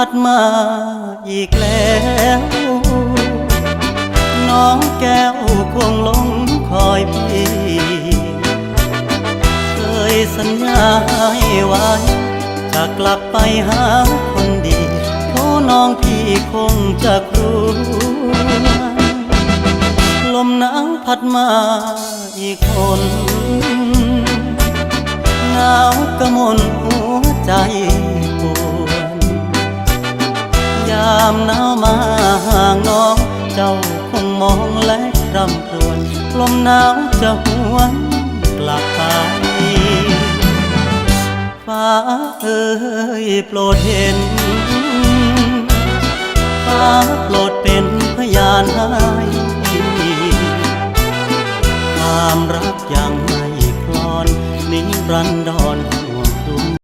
พัดมาอีกแล้ว น้องแก้วคงลงคอยพี่ เคยสัญญาให้ไว้ จะกลับไปหาคนดีโทน้องพี่คงจะกลัวลมหนาวพัดมาอีกคนหนาวกระมนหัวใจามหนาวมาห่างน้อง เจ้าคงมองและรำครวญลมหนาวจะหวนกลับไปฟ้าเอ้ยโปรดเห็นฟ้าโปรดเป็นพยานให้ความรักยังไม่คลอน นิรันดร